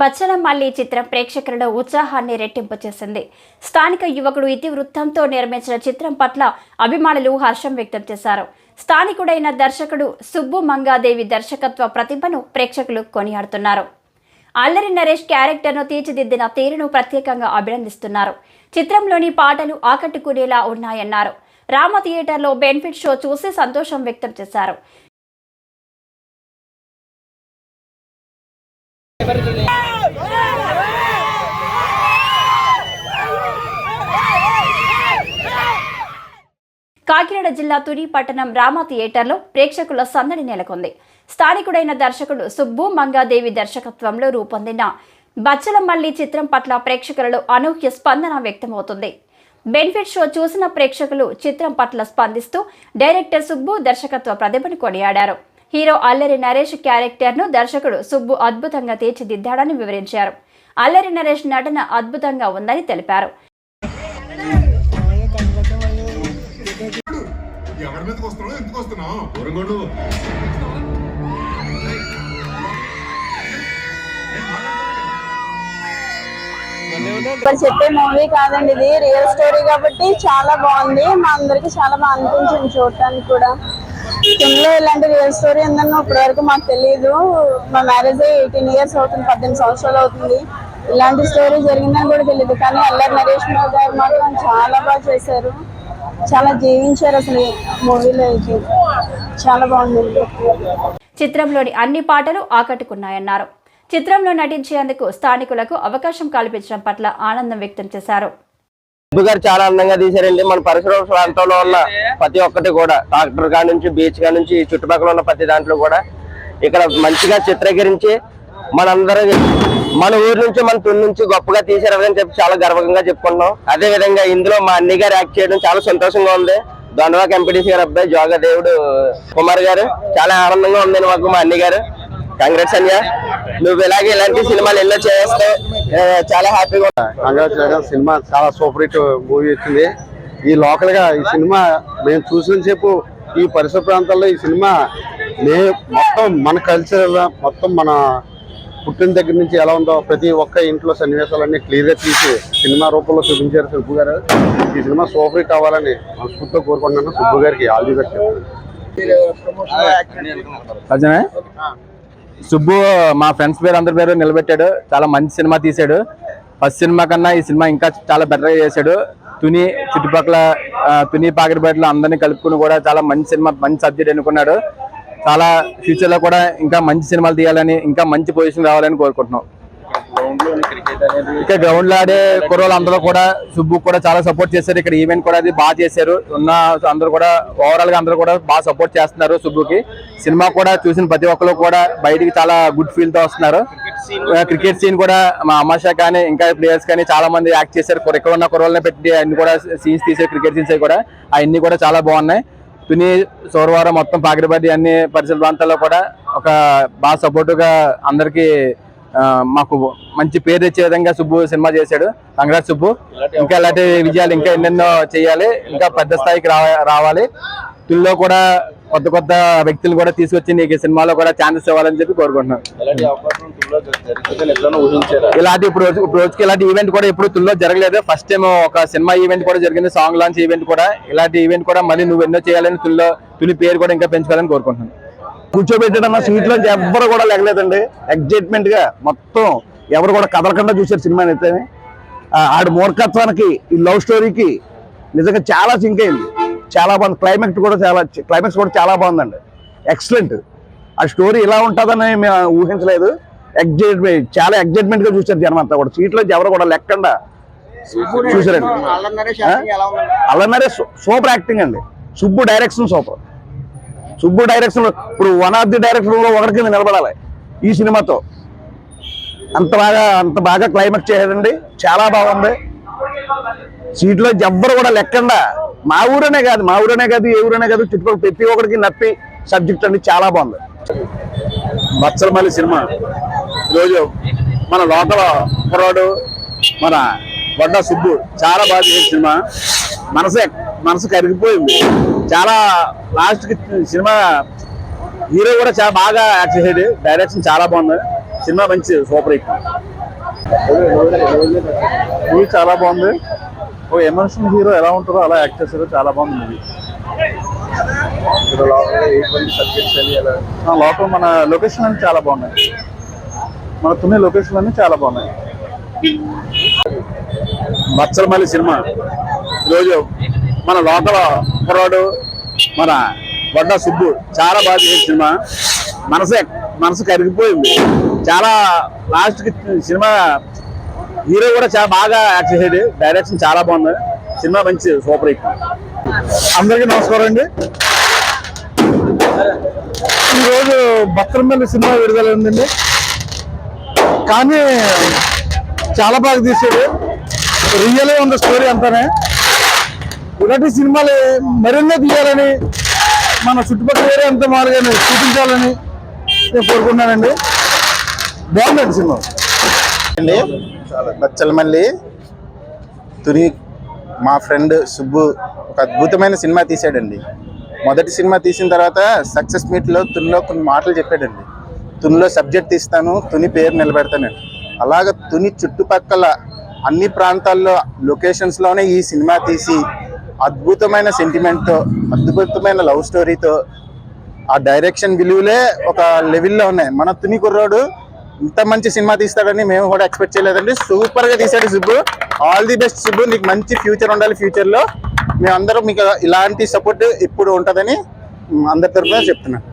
బచ్చలమల్లి చిత్రం ప్రేక్షకులలో ఉత్సాహాన్ని రెట్టింపు చేసింది స్థానిక యువకుడు ఇతివృత్తంతో నిర్మించిన చిత్రం పట్ల అభిమానులు హర్షం వ్యక్తం చేశారు. స్థానికుడైన దర్శకుడు సుబ్బు మంగాదేవి దర్శకత్వ ప్రతిభను ప్రేక్షకులు కొనియాడుతున్నారు. అల్లరి నరేష్ క్యారెక్టర్ను తీర్చిదిద్దిన తీరును ప్రత్యేకంగా అభినందిస్తున్నారు. చిత్రంలోని పాటలు ఆకట్టుకునేలా ఉన్నాయన్నారు. రామ థియేటర్లో బెనిఫిట్ షో చూసి సంతోషం వ్యక్తం చేశారు. కాకినాడ జిల్లా తుని పట్టణం రామా థియేటర్లో ప్రేక్షకుల సందడి నెలకొంది. స్థానికుడైన దర్శకుడు సుబ్బు మంగాదేవి దర్శకత్వంలో రూపొందిన బచ్చలమల్లి చిత్రం పట్ల ప్రేక్షకులలో అనూహ్య స్పందన వ్యక్తమవుతుంది. బెనిఫిట్ షో చూసిన ప్రేక్షకులు చిత్రం పట్ల స్పందిస్తూ డైరెక్టర్ సుబ్బు దర్శకత్వ ప్రతిభను కొనియాడారు. హీరో అల్లరి నరేష్ క్యారెక్టర్ను దర్శకుడు సుబ్బు అద్భుతంగా తీర్చిదిద్దాడని వివరించారు. అల్లరి నరేష్ నటన అద్భుతంగా ఉందని తెలిపారు. ఎవరి మీదకి వస్తున్నావు? ఎందుకు వస్తున్నావు? చెప్పే మూవీ కాదండి ఇది. రియల్ స్టోరీ కాబట్టి చాలా బాగుంది. మా అందరికి చాలా బాగా అనిపించింది చూడటానికి కూడా. సినిమాలో ఇలాంటి రియల్ స్టోరీ ఉందని ఇప్పటి వరకు మాకు తెలియదు మా మ్యారేజ్ ఎయిటీన్ ఇయర్స్ అవుతుంది పద్దెనిమిది సంవత్సరాలు అవుతుంది. ఇలాంటి స్టోరీ జరిగిందని కూడా తెలియదు కానీ అల్లరి నరేష్ గారు మాత్రం చాలా బాగా చేశారు. చాలా జీవించారు అసలు మూవీలో అయితే చాలా బాగుంది. చిత్రంలోని అన్ని పాటలు ఆకట్టుకున్నాయన్నారు. చిత్రంలో నటించేందుకు స్థానికులకు అవకాశం కల్పించడం పట్ల ఆనందం వ్యక్తం చేశారు. గారు చాలా అందంగా తీశారండి. మన పరిసర ప్రాంతంలో ఉన్న ప్రతి ఒక్కటి కూడా డాక్టర్గా నుంచి బీచ్గా నుంచి చుట్టుపక్కల ఉన్న ప్రతి దాంట్లో కూడా ఇక్కడ మంచిగా చిత్రీకరించి మనందరూ మన ఊరు నుంచి మన తుని నుంచి గొప్పగా తీశారని చెప్పి చాలా గర్వంగా చెప్పుకున్నాం. అదే విధంగా ఇందులో మా అన్ని గారు యాక్ట్ చేయడం చాలా సంతోషంగా ఉంది. దొండవాక ఎంపీటీసీ గారు అబ్బాయి జోగ దేవుడు కుమార్ గారు చాలా ఆనందంగా ఉంది మాకు మా అన్ని గారు. కంగ్రాట్స్ అన్య నువ్వు ఇలాగే ఇలాంటి సినిమాలు ఎన్నో చేస్తే చాలా హ్యాపీగా కంగ్రాచులేషన్ సినిమా చాలా సూపర్ హిట్ మూవీ వచ్చింది. ఈ లోకల్గా ఈ సినిమా మేము చూసిన సేపు ఈ పరిసర ప్రాంతాల్లో ఈ సినిమా మే మొత్తం మన కల్చర్ మొత్తం మన పుట్టిన దగ్గర నుంచి ఎలా ఉందో ప్రతి ఒక్క ఇంట్లో సన్నివేశాలన్నీ క్లియర్గా తీసి సినిమా రూపంలో చూపించారు సుబ్బు గారు. ఈ సినిమా సూపర్ హిట్ అవ్వాలని మనస్ఫూర్తిగా కోరుకుంటున్నాను. సుబ్బు గారికి ఆల్ ది బెస్ట్. అర్జునే సుబ్బు మా ఫ్రెండ్స్ పేరు అందరి పేరు నిలబెట్టాడు. చాలా మంచి సినిమా తీశాడు. ఫస్ట్ సినిమా కన్నా ఈ సినిమా ఇంకా చాలా బెటర్గా చేశాడు. తుని చుట్టుపక్కల తుని పాకిరిపేటలో అందరినీ కలుపుకుని కూడా చాలా మంచి సినిమా మంచి సబ్జెక్ట్ ఎన్నుకున్నాడు చాలా ఫ్యూచర్లో కూడా ఇంకా మంచి సినిమాలు తీయాలని ఇంకా మంచి పొజిషన్ రావాలని కోరుకుంటున్నాం. ఇక్కడ గ్రౌండ్లో ఆడే కుర్రోళ్ళు అందరూ కూడా సుబ్బు కూడా చాలా సపోర్ట్ చేశారు. ఇక్కడ ఈవెంట్ కూడా అది బాగా చేశారు. ఉన్న అందరూ కూడా ఓవరాల్గా అందరూ కూడా బాగా సపోర్ట్ చేస్తున్నారు సుబ్బుకి. సినిమా కూడా చూసిన ప్రతి ఒక్కరు కూడా బయటికి చాలా గుడ్ ఫీల్తో వస్తున్నారు. క్రికెట్ సీన్ కూడా మా అమాషా కానీ ఇంకా ప్లేయర్స్ కానీ చాలా మంది యాక్ట్ చేశారు. ఇక్కడ ఉన్న కుర్రోళ్ళని పెట్టి అన్ని కూడా సీన్స్ తీసారు క్రికెట్ సీన్స్ కూడా. అవన్నీ కూడా చాలా బాగున్నాయి. తుని సోమవారం మొత్తం పాకిరిపల్లి అన్ని పరిసర ప్రాంతాల్లో కూడా ఒక బాగా సపోర్టుగా అందరికీ మాకు మంచి పేరు తెచ్చే విధంగా సుబ్బు సినిమా చేశాడు. కంగ్రాట్ సుబ్బు. ఇంకా ఇలాంటి విజయాలు ఇంకా ఎన్నెన్నో చేయాలి. ఇంకా పెద్ద స్థాయికి రావాలి. తుల్లో కూడా కొత్త కొత్త వ్యక్తులు కూడా తీసుకొచ్చి నీకు ఈ సినిమాలో కూడా ఛాన్సెస్ ఇవ్వాలని చెప్పి కోరుకుంటున్నాను. ఇలాంటి ఇప్పుడు ఇప్పుడు రోజుకి ఇలాంటి ఈవెంట్ కూడా ఇప్పుడు తుల్లో జరగలేదు. ఫస్ట్ టైం ఒక సినిమా ఈవెంట్ కూడా జరిగింది. సాంగ్ లాంచ్ ఈవెంట్ కూడా. ఇలాంటి ఈవెంట్ కూడా మళ్ళీ నువ్వు ఎన్నో చేయాలని తుల్లో తుని పేరు కూడా ఇంకా పెంచుకోవాలని కోరుకుంటున్నాను. కూర్చోబెట్టడం సీట్లో ఎవ్వరు కూడా లేగలేదండి. ఎగ్జైట్మెంట్గా మొత్తం ఎవరు కూడా కదలకుండా చూశారు సినిమా అయితే. ఆడి మూర్ఖత్వానికి ఈ లవ్ స్టోరీకి నిజంగా చాలా సింక్ అయింది. చాలా బాగుంది. క్లైమాక్స్ కూడా చాలా క్లైమాక్స్ కూడా చాలా బాగుందండి. ఎక్సలెంట్ ఆ స్టోరీ ఇలా ఉంటుందని మేము ఊహించలేదు. ఎగ్జైట్మెంట్ చాలా ఎగ్జైట్మెంట్గా చూశారు జనం అంతా కూడా. సీట్లో ఎవరు కూడా లెక్కకుండా చూసారండి అల్లన్నరే సూపర్ యాక్టింగ్ అండి. Subbu direction super. Subbu direction ఇప్పుడు వన్ ఆఫ్ ది డైరెక్షన్లో ఒకటి కింద నిలబడాలి ఈ సినిమాతో. అంత బాగా అంత బాగా క్లైమాక్స్ చేయాలండి చాలా బాగుంది. సీట్లో ఎవ్వరు కూడా లెక్కండా. మా ఊరనే కాదు మా ఊరనే కాదు ఏ ఊరనే కాదు చుట్టుపక్కల ప్రతి ఒక్కరికి నప్పి సబ్జెక్ట్ అండి చాలా బాగుంది. బచ్చలమల్లి సినిమా. ఈరోజు మన లోకల్ కుర్రాడు మన వడ్డ సుబ్బు చాలా బాగా సినిమా. మనసు మనసు కరిగిపోయింది. చాలా లాస్ట్కి సినిమా హీరో కూడా చాలా బాగా యాక్ట్ చేసేది డైరెక్షన్ చాలా బాగుంది. సినిమా మంచి సూపర్ హిట్. చాలా బాగుంది. ఓ ఎమోషనల్ హీరో ఎలా ఉంటారో అలా యాక్ట్ చేశారు. చాలా బాగుంది మూవీ. లోపల మన లొకేషన్ అన్ని చాలా బాగున్నాయి. మన తుని లొకేషన్ అన్ని చాలా బాగున్నాయి. బచ్చలమల్లి సినిమా. ఈరోజు మన లోకల్ కుర్రాడు మన వడ్డ సుబ్బు చాలా బాగా చేసిన సినిమా. మనసు మనసు కరిగిపోయింది. చాలా లాస్ట్కి సినిమా హీరో కూడా చాలా బాగా యాక్ట్ చేసాడు. డైరెక్షన్ చాలా బాగుంది. సినిమా మంచి సూపర్ హిట్. అందరికీ నమస్కారం అండి. ఈరోజు బత్తరమల్లి సినిమా విడుదలైందండి కానీ చాలా బాగా తీసాడు. రియలే ఉంది స్టోరీ అంతానే. ఇలాంటి సినిమాలు మరెన్నో తీయాలని మన చుట్టుపక్కల ఏరియా అంతా మారుగా చూపించాలని నేను కోరుకున్నానండి బాగుందండి సినిమా. అండి. బచ్చలమల్లి తుని మా ఫ్రెండ్ సుబ్బు ఒక అద్భుతమైన సినిమా తీసాడండి. మొదటి సినిమా తీసిన తర్వాత సక్సెస్ మీట్లో తునిలో కొన్ని మాటలు చెప్పాడండి. తునిలో సబ్జెక్ట్ తీస్తాను తుని పేరు నిలబెడతానండి. అలాగ తుని చుట్టుపక్కల అన్ని ప్రాంతాల్లో లొకేషన్స్లోనే ఈ సినిమా తీసి అద్భుతమైన సెంటిమెంట్తో అద్భుతమైన లవ్ స్టోరీతో ఆ డైరెక్షన్ విలువలే ఒక లెవెల్లో ఉన్నాయి. మన తుని కుర్రాడు ఇంత మంచి సినిమా తీస్తాడని మేము కూడా ఎక్స్పెక్ట్ చేయలేదండి. సూపర్గా తీసాడు Subbu. All the best Subbu. నీకు మంచి ఫ్యూచర్ ఉండాలి ఫ్యూచర్లో. మేమందరం మీకు ఇలాంటి సపోర్ట్ ఇప్పుడు ఉంటుందని అందరి తరఫున చెప్తున్నాను.